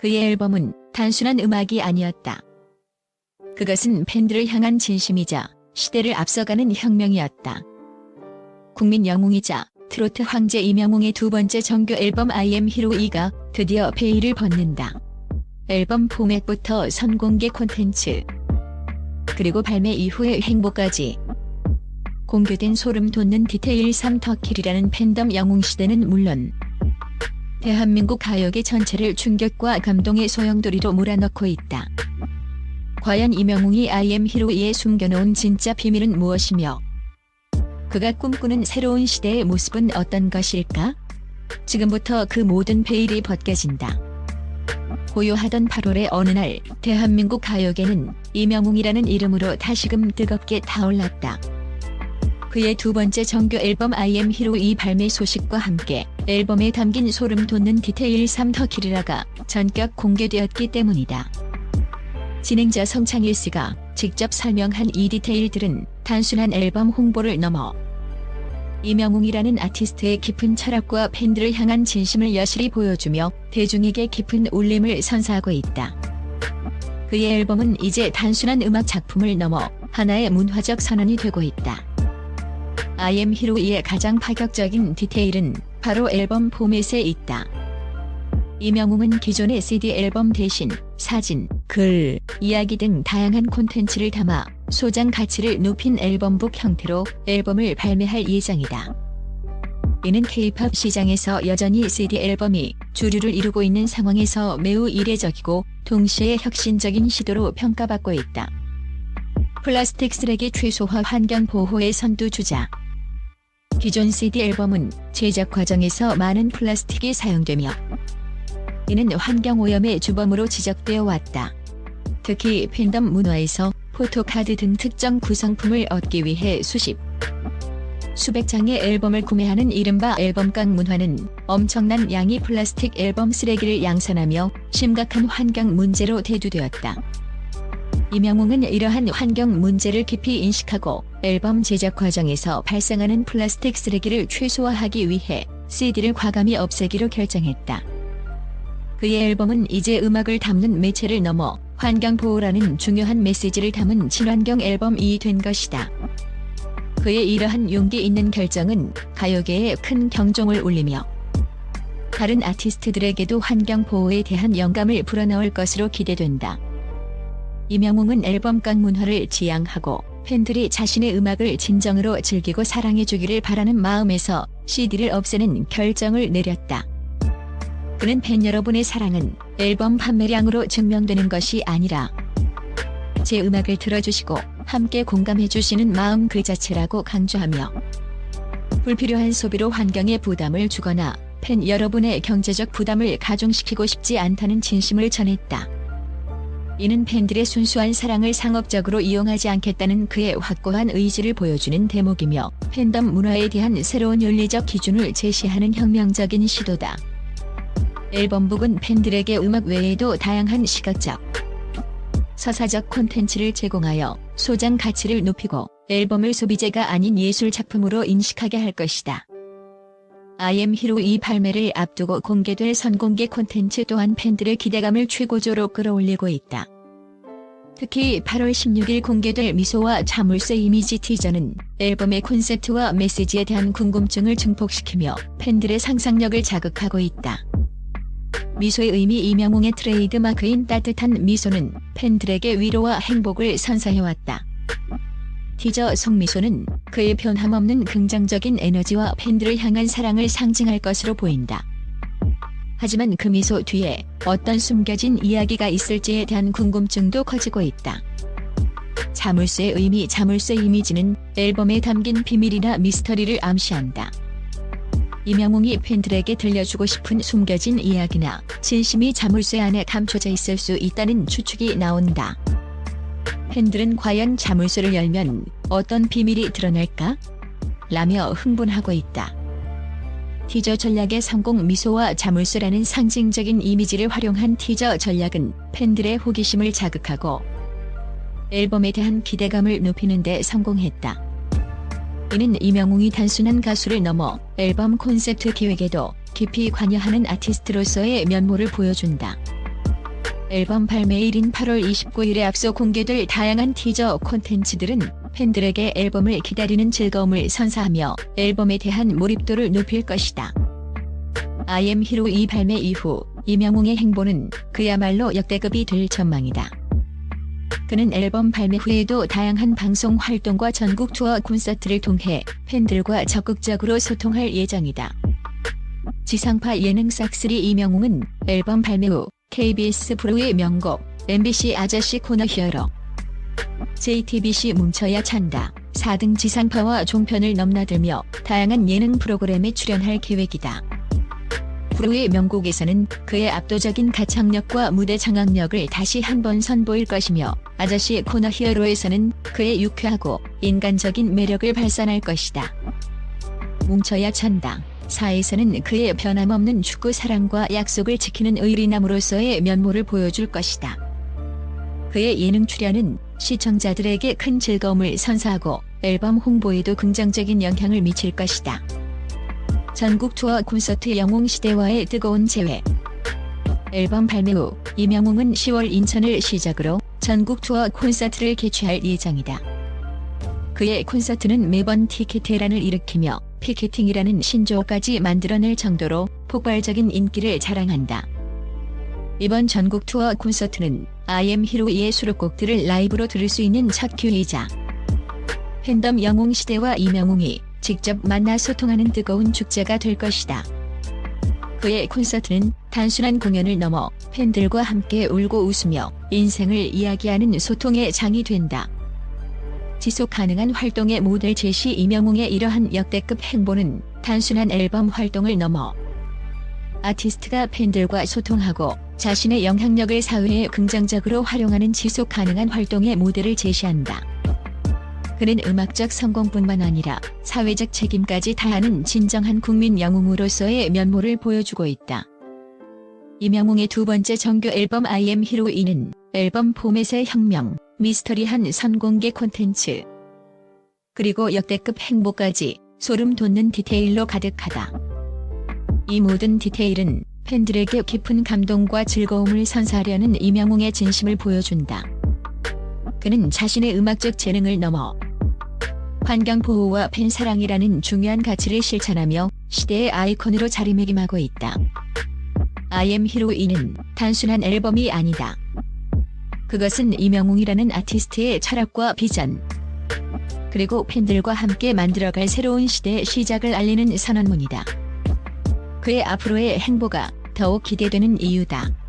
그의 앨범은 단순한 음악이 아니었다. 그것은 팬들을 향한 진심이자 시대를 앞서가는 혁명이었다. 국민 영웅이자 트로트 황제 이명웅의 두 번째 정규 앨범 I am Hero 2가 드디어 베일을 벗는다. 앨범 포맷부터 선공개 콘텐츠 그리고 발매 이후의 행보까지 공개된 소름 돋는 디테일 3터킬이라는 팬덤 영웅시대는 물론 대한민국 가요계 전체를 충격과 감동의 소용돌이로 몰아넣고 있다. 과연 이명웅이 I am Hero에 숨겨놓은 진짜 비밀은 무엇이며 그가 꿈꾸는 새로운 시대의 모습은 어떤 것일까? 지금부터 그 모든 베일이 벗겨진다. 고요하던 8월의 어느 날 대한민국 가요계는 이명웅이라는 이름으로 다시금 뜨겁게 타올랐다. 그의 두 번째 정규 앨범 I am Hero 2 발매 소식과 함께 앨범에 담긴 소름 돋는 디테일 3더 키리라가 전격 공개되었기 때문이다. 진행자 성창일 씨가 직접 설명한 이 디테일들은 단순한 앨범 홍보를 넘어 이명웅이라는 아티스트의 깊은 철학과 팬들을 향한 진심을 여실히 보여주며 대중에게 깊은 울림을 선사하고 있다. 그의 앨범은 이제 단순한 음악 작품을 넘어 하나의 문화적 선언이 되고 있다. Am Hero의 가장 파격적인 디테일은 바로 앨범 포맷에 있다. 이명웅은 기존의 CD 앨범 대신 사진, 글, 이야기 등 다양한 콘텐츠를 담아 소장 가치를 높인 앨범북 형태로 앨범을 발매할 예정이다. 이는 K-팝 시장에서 여전히 CD 앨범이 주류를 이루고 있는 상황에서 매우 이례적이고 동시에 혁신적인 시도로 평가받고 있다. 플라스틱 쓰레기 최소화 환경 보호의 선두주자 기존 CD 앨범은 제작 과정에서 많은 플라스틱이 사용되며 이는 환경오염의 주범으로 지적되어 왔다. 특히 팬덤 문화에서 포토카드 등 특정 구성품을 얻기 위해 수십, 수백 장의 앨범을 구매하는 이른바 앨범깡 문화는 엄청난 양의 플라스틱 앨범 쓰레기를 양산하며 심각한 환경 문제로 대두되었다. 이명웅은 이러한 환경 문제를 깊이 인식하고 앨범 제작 과정에서 발생하는 플라스틱 쓰레기를 최소화하기 위해 CD를 과감히 없애기로 결정했다. 그의 앨범은 이제 음악을 담는 매체를 넘어 환경 보호라는 중요한 메시지를 담은 친환경 앨범이 된 것이다. 그의 이러한 용기 있는 결정은 가요계에 큰 경종을 울리며 다른 아티스트들에게도 환경 보호에 대한 영감을 불어넣을 것으로 기대된다. 이명웅은 앨범깡 문화를 지향하고 팬들이 자신의 음악을 진정으로 즐기고 사랑해주기를 바라는 마음에서 CD를 없애는 결정을 내렸다. 그는 팬 여러분의 사랑은 앨범 판매량으로 증명되는 것이 아니라 제 음악을 들어주시고 함께 공감해주시는 마음 그 자체라고 강조하며 불필요한 소비로 환경에 부담을 주거나 팬 여러분의 경제적 부담을 가중시키고 싶지 않다는 진심을 전했다. 이는 팬들의 순수한 사랑을 상업적으로 이용하지 않겠다는 그의 확고한 의지를 보여주는 대목이며 팬덤 문화에 대한 새로운 윤리적 기준을 제시하는 혁명적인 시도다. 앨범북은 팬들에게 음악 외에도 다양한 시각적, 서사적 콘텐츠를 제공하여 소장 가치를 높이고 앨범을 소비재가 아닌 예술 작품으로 인식하게 할 것이다. I am Hero 2 발매를 앞두고 공개될 선공개 콘텐츠 또한 팬들의 기대감을 최고조로 끌어올리고 있다. 특히 8월 16일 공개될 미소와 자물쇠 이미지 티저는 앨범의 콘셉트와 메시지에 대한 궁금증을 증폭시키며 팬들의 상상력을 자극하고 있다. 미소의 의미 이명웅의 트레이드 마크인 따뜻한 미소는 팬들에게 위로와 행복을 선사해왔다. 티저 성미소는 그의 변함없는 긍정적인 에너지와 팬들을 향한 사랑을 상징할 것으로 보인다. 하지만 그 미소 뒤에 어떤 숨겨진 이야기가 있을지에 대한 궁금증도 커지고 있다. 자물쇠의 의미 자물쇠 이미지는 앨범에 담긴 비밀이나 미스터리를 암시한다. 이명웅이 팬들에게 들려주고 싶은 숨겨진 이야기나 진심이 자물쇠 안에 감춰져 있을 수 있다는 추측이 나온다. 팬들은 과연 자물쇠를 열면 어떤 비밀이 드러날까? 라며 흥분하고 있다. 티저 전략의 성공 미소와 자물쇠라는 상징적인 이미지를 활용한 티저 전략은 팬들의 호기심을 자극하고 앨범에 대한 기대감을 높이는 데 성공했다. 이는 이명웅이 단순한 가수를 넘어 앨범 콘셉트 기획에도 깊이 관여하는 아티스트로서의 면모를 보여준다. 앨범 발매일인 8월 29일에 앞서 공개될 다양한 티저 콘텐츠들은 팬들에게 앨범을 기다리는 즐거움을 선사하며 앨범에 대한 몰입도를 높일 것이다. I am Hero 2 발매 이후 이명웅의 행보는 그야말로 역대급이 될 전망이다. 그는 앨범 발매 후에도 다양한 방송 활동과 전국 투어 콘서트를 통해 팬들과 적극적으로 소통할 예정이다. 지상파 예능 싹쓸이 이명웅은 앨범 발매 후 KBS 프로의 명곡 MBC 아저씨 코너 히어로 JTBC 뭉쳐야 찬다 4등 지상파와 종편을 넘나들며 다양한 예능 프로그램에 출연할 계획이다. 프로의 명곡에서는 그의 압도적인 가창력과 무대 장악력을 다시 한번 선보일 것이며 아저씨 코너 히어로에서는 그의 유쾌하고 인간적인 매력을 발산할 것이다. 뭉쳐야 찬다. 4에서는 그의 변함없는 축구 사랑과 약속을 지키는 의리남으로서의 면모를 보여줄 것이다. 그의 예능 출연은 시청자들에게 큰 즐거움을 선사하고 앨범 홍보에도 긍정적인 영향을 미칠 것이다. 전국 투어 콘서트 영웅 시대와의 뜨거운 재회 앨범 발매 후 이명웅은 10월 인천을 시작으로 전국 투어 콘서트를 개최할 예정이다. 그의 콘서트는 매번 티켓 대란을 일으키며 피케팅이라는 신조어까지 만들어낼 정도로 폭발적인 인기를 자랑한다. 이번 전국 투어 콘서트는 am 히로의 수록곡들을 라이브로 들을 수 있는 첫 기회이자 팬덤 영웅 시대와 이명웅이 직접 만나 소통하는 뜨거운 축제가 될 것이다. 그의 콘서트는 단순한 공연을 넘어 팬들과 함께 울고 웃으며 인생을 이야기하는 소통의 장이 된다. 지속 가능한 활동의 모델 제시 이명웅의 이러한 역대급 행보는 단순한 앨범 활동을 넘어 아티스트가 팬들과 소통하고 자신의 영향력을 사회에 긍정적으로 활용하는 지속 가능한 활동의 모델을 제시한다. 그는 음악적 성공뿐만 아니라 사회적 책임까지 다하는 진정한 국민 영웅으로서의 면모를 보여주고 있다. 이명웅의 두 번째 정규 앨범 I am 2는 앨범 포맷의 혁명, 미스터리한 선공개 콘텐츠, 그리고 역대급 행보까지 소름 돋는 디테일로 가득하다. 이 모든 디테일은 팬들에게 깊은 감동과 즐거움을 선사하려는 이명웅의 진심을 보여준다. 그는 자신의 음악적 재능을 넘어 환경 보호와 팬 사랑이라는 중요한 가치를 실천하며 시대의 아이콘으로 자리매김하고 있다. I am 2는 단순한 앨범이 아니다. 그것은 이명웅이라는 아티스트의 철학과 비전, 그리고 팬들과 함께 만들어갈 새로운 시대의 시작을 알리는 선언문이다. 그의 앞으로의 행보가 더욱 기대되는 이유다.